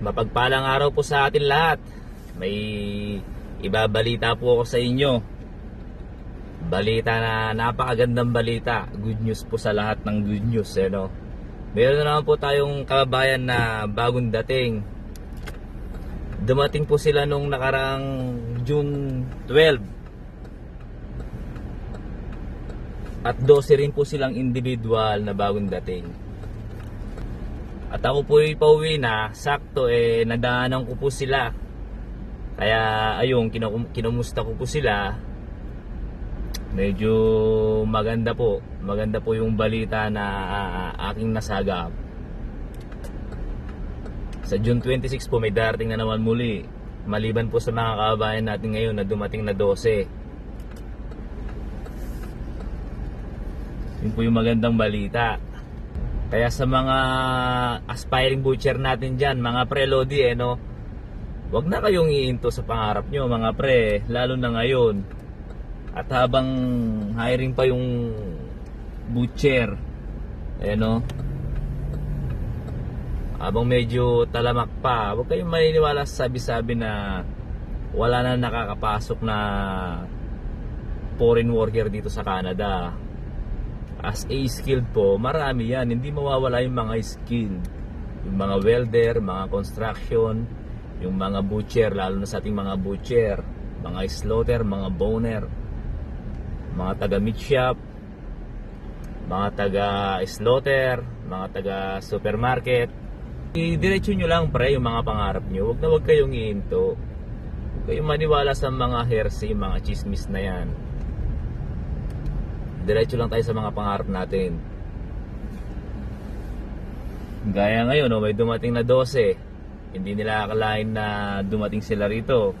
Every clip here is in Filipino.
Mapagpalang araw po sa atin lahat. May ibabalita po ako sa inyo. Balita na napakagandang balita. Good news po sa lahat ng good news. Eh, no? Meron na naman po tayong kababayan na bagong dating. Dumating po sila nung nakarang June 12. At 12 rin po silang individual na bagong dating. At ako po yung pauwi na, sakto eh, nadaanan ko po sila. Kaya ayun, kinu- kinumusta ko po sila. Medyo maganda po. Maganda po yung balita na ah, aking nasagap. Sa June 26 po may darating na naman muli. Maliban po sa mga kababayan natin ngayon na dumating na 12. Yun po yung magandang balita. Kaya sa mga aspiring butcher natin dyan, mga pre-lodi eh no, wag na kayong iinto sa pangarap nyo mga pre, lalo na ngayon. At habang hiring pa yung butcher, eh no, habang medyo talamak pa, huwag kayong maniniwala sa sabi-sabi na wala na nakakapasok na foreign worker dito sa Canada as a skilled po, marami yan. Hindi mawawala yung mga skilled. Yung mga welder, mga construction, yung mga butcher, lalo na sa ating mga butcher, mga slaughter, mga boner, mga taga meat shop, mga taga slaughter, mga taga supermarket. I-diretso nyo lang pre yung mga pangarap nyo. Huwag na huwag kayong iinto. Huwag kayong maniwala sa mga hearsay, mga chismis na yan diretso lang tayo sa mga pangarap natin. Gaya ngayon, oh, may dumating na 12. Hindi nila akalain na dumating sila rito.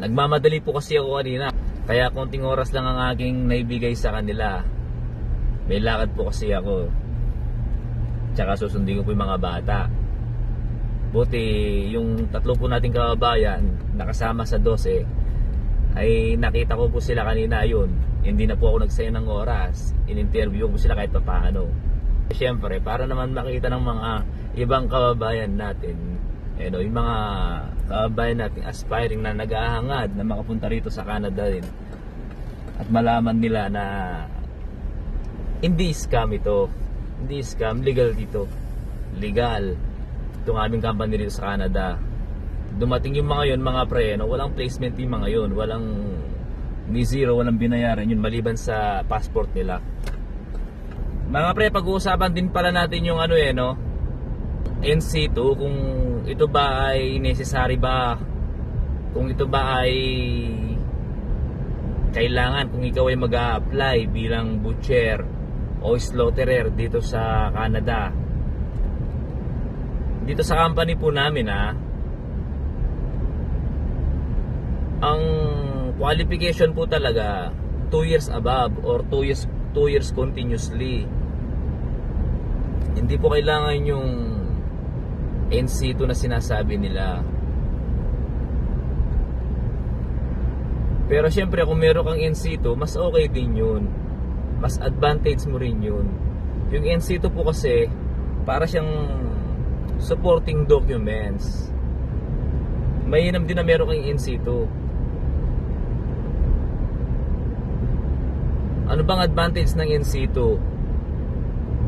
Nagmamadali po kasi ako kanina. Kaya konting oras lang ang aking naibigay sa kanila. May lakad po kasi ako. Tsaka susundin ko po yung mga bata. Buti yung tatlo po nating kababayan nakasama sa 12 ay nakita ko po sila kanina yun hindi na po ako nagsaya ng oras. In-interview ko sila kahit pa paano Siyempre, para naman makita ng mga ibang kababayan natin eh, no, yung mga kababayan natin aspiring na nag-aahangad na makapunta rito sa Canada din. At malaman nila na hindi scam ito. Hindi scam, legal dito. Legal. Itong aming company dito sa Canada. Dumating yung mga yun mga pre no? walang placement yung mga yun. Walang ni zero walang binayaran yun maliban sa passport nila. Mga pre pag-uusapan din pala natin yung ano eh no? NC2 kung ito ba ay necessary ba? Kung ito ba ay kailangan kung ikaw ay mag apply bilang butcher o slaughterer dito sa Canada. Dito sa company po namin ha? Ang qualification po talaga 2 years above or 2 years 2 years continuously. Hindi po kailangan yung NC2 na sinasabi nila. Pero syempre kung meron kang NC2 mas okay din yun. Mas advantage mo rin yun. Yung NC2 po kasi para siyang supporting documents. Mainam din na meron kang NC2 Ano bang advantage ng NC2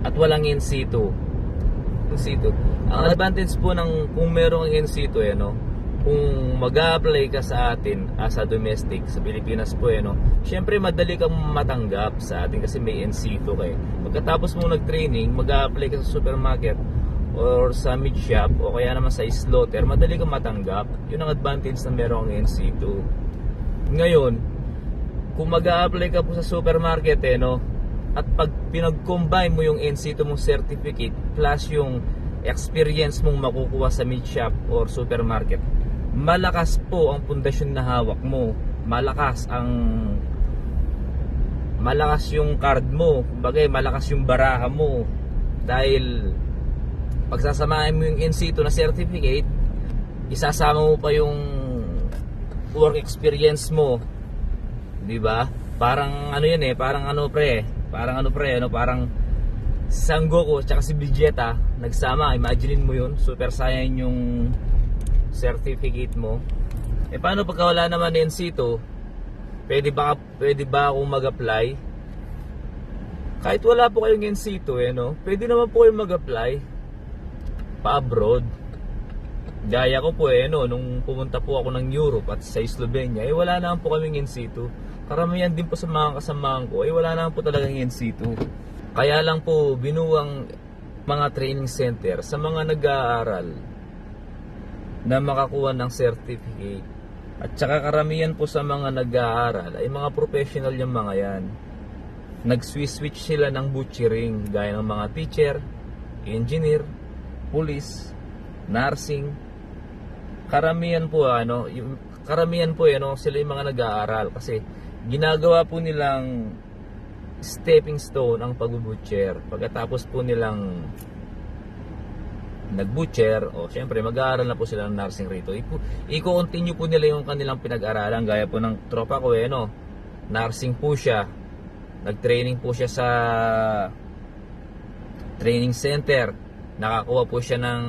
at walang NC2? NC2. Ang advantage po ng kung merong NC2 eh no, kung mag-apply ka sa atin as a domestic sa Pilipinas po eh no, syempre madali kang matanggap sa atin kasi may NC2 kayo. Pagkatapos mo nag-training, mag-apply ka sa supermarket or sa meat shop o kaya naman sa slaughter, madali kang matanggap. Yun ang advantage na merong NC2. Ngayon, kung mag apply ka po sa supermarket eh, no? At pag pinag-combine mo yung NC2 mong certificate plus yung experience mong makukuha sa meat shop or supermarket, malakas po ang pundasyon na hawak mo. Malakas ang malakas yung card mo. Bagay, malakas yung baraha mo. Dahil pagsasamahin mo yung NC2 na certificate, isasama mo pa yung work experience mo 'di ba? Parang ano 'yun eh, parang ano pre, parang ano pre, ano parang Sangoku at si Vegeta nagsama, imaginein mo yun, Super Saiyan yung certificate mo. Eh paano pagka wala naman ng NC2, pwede ba, pwede ba akong mag-apply? Kahit wala po kayong NC2 eh no, pwede naman po kayong mag-apply pa-abroad. Gaya ko po eh no, nung pumunta po ako ng Europe at sa Slovenia, eh wala naman po kaming NC2. Karamihan din po sa mga kasamahan ko, eh wala naman po talagang NC2. Kaya lang po binuwang mga training center sa mga nag-aaral na makakuha ng certificate. At saka karamihan po sa mga nag-aaral ay mga professional yung mga yan. Nag-switch-switch sila ng butchering gaya ng mga teacher, engineer, police, nursing. Karamihan po ano, yung karamihan po ano, sila yung mga nag-aaral kasi ginagawa po nilang stepping stone ang pagbubutcher. Pagkatapos po nilang nag-butcher, o syempre mag-aaral na po sila ng nursing rito. I-continue po nila yung kanilang pinag-aralan gaya po ng tropa ko eh no. Nursing po siya. Nag-training po siya sa training center. Nakakuha po siya ng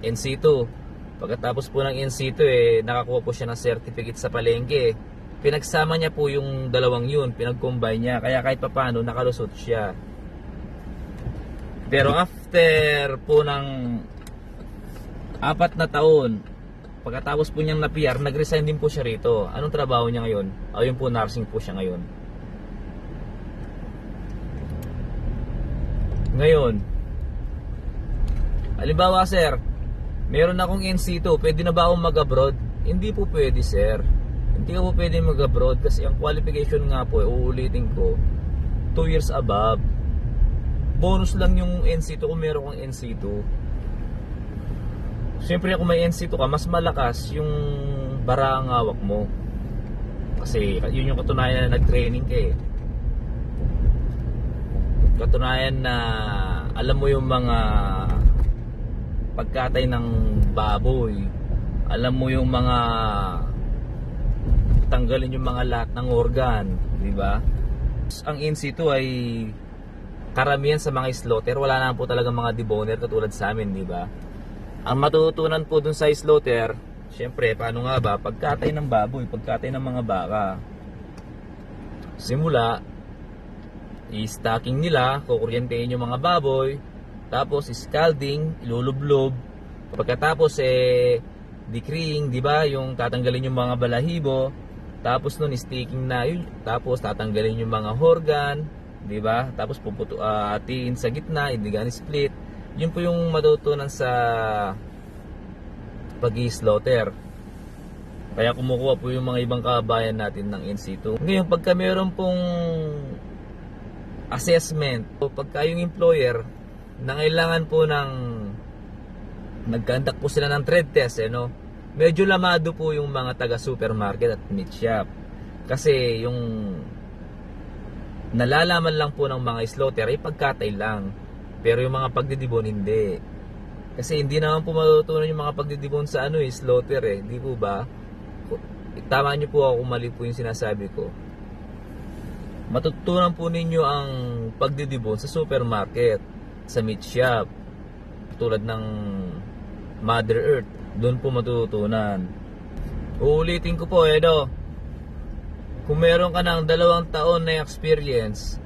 NC2. Pagkatapos po ng NC2 eh nakakuha po siya ng certificate sa palengke. Pinagsama niya po yung dalawang yun, pinag-combine niya. Kaya kahit papano nakalusot siya. Pero after po ng apat na taon, pagkatapos po niyang na-PR, nag-resign din po siya rito. Anong trabaho niya ngayon? Ayun po, nursing po siya ngayon. Ngayon, halimbawa sir, meron akong NC2, pwede na ba akong mag-abroad? Hindi po pwede sir. Hindi ka po pwede mag-abroad kasi ang qualification nga po, uulitin ko, 2 years above. Bonus lang yung NC2 kung meron kang NC2. Siyempre kung may NC2 ka, mas malakas yung bara ang mo. Kasi yun yung katunayan na nag-training ka eh. Katunayan na alam mo yung mga pagkatay ng baboy. Alam mo yung mga tanggalin yung mga lahat ng organ, di ba? Ang NC2 ay karamihan sa mga slaughter, wala na po talaga mga deboner katulad sa amin, di ba? Ang matutunan po dun sa slaughter, syempre, paano nga ba? Pagkatay ng baboy, pagkatay ng mga baka. Simula, i-stocking nila, kukuryentein yung mga baboy, tapos scalding, ilulublob. Pagkatapos eh decreeing, 'di ba? Yung tatanggalin yung mga balahibo, tapos nun sticking na yun, tapos tatanggalin yung mga organ, 'di ba? Tapos puputo uh, atiin sa gitna, indigan split. Yun po yung matutunan sa pag-slaughter. Kaya kumukuha po yung mga ibang kabayan natin ng NC2. Ngayon, pagka meron pong assessment, o pagka yung employer, nangailangan po ng nagkandak po sila ng trade test, eh, no? Medyo lamado po yung mga taga supermarket at meat shop. Kasi yung nalalaman lang po ng mga slaughter ay pagkatay lang. Pero yung mga pagdidibon hindi. Kasi hindi naman po matutunan yung mga pagdidibon sa ano eh, slaughter eh. Di po ba? Tama niyo po ako kung mali po yung sinasabi ko. Matutunan po ninyo ang pagdidibon sa supermarket, sa meat shop, tulad ng Mother Earth. Doon po matutunan. Uulitin ko po, Edo. Kung meron ka ng dalawang taon na experience,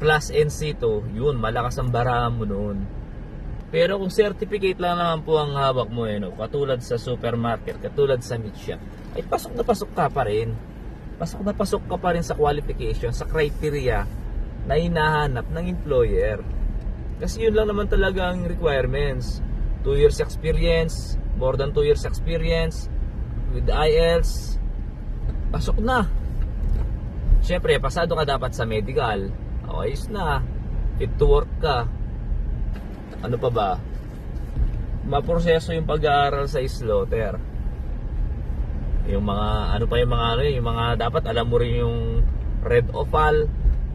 plus NC2, yun, malakas ang barahan mo noon. Pero kung certificate lang naman po ang hawak mo, eh, no? katulad sa supermarket, katulad sa meat shop, ay pasok na pasok ka pa rin. Pasok na pasok ka pa rin sa qualification, sa criteria na hinahanap ng employer. Kasi yun lang naman talaga ang requirements. 2 years experience, more than 2 years experience, with IELTS, pasok na. Siyempre, pasado ka dapat sa medical. O, ayos na. Fit to work ka. Ano pa ba? Maproseso yung pag-aaral sa slaughter. Yung mga, ano pa yung mga ano yung mga dapat alam mo rin yung red opal,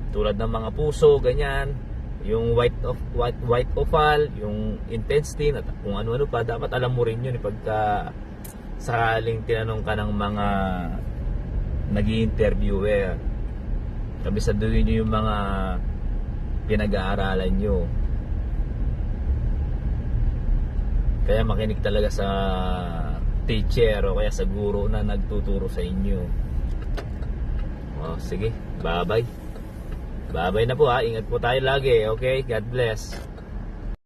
tulad ng mga puso, ganyan yung white of white white oval, yung intensity at kung ano-ano pa dapat alam mo rin yun eh, pagka sakaling tinanong ka ng mga nag-interviewer. Kabisaduhin niyo yung mga pinag-aaralan nyo. Kaya makinig talaga sa teacher o kaya sa guro na nagtuturo sa inyo. O, sige, bye-bye. Bye-bye na po ha. Ingat po tayo lagi. Okay? God bless.